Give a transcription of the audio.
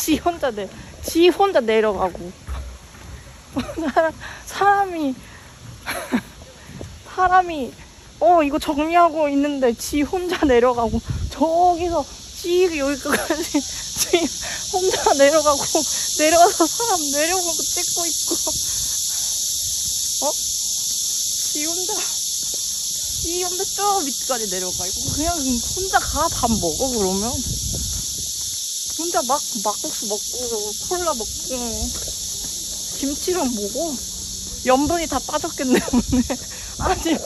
지 혼자 내, 지 혼자 내려가고. 사람, 사람이, 사람이, 어, 이거 정리하고 있는데 지 혼자 내려가고, 저기서 지 여기까지 지 혼자 내려가고, 내려가서 사람 내려오는 거 찍고 있고, 어? 지 혼자, 지 혼자 저 밑까지 내려가. 이거 그냥 혼자 가 밥 먹어, 그러면. 혼자 막 막국수 먹고 콜라 먹고 김치랑 먹어. 염분이 다 빠졌겠네 오늘. 하지마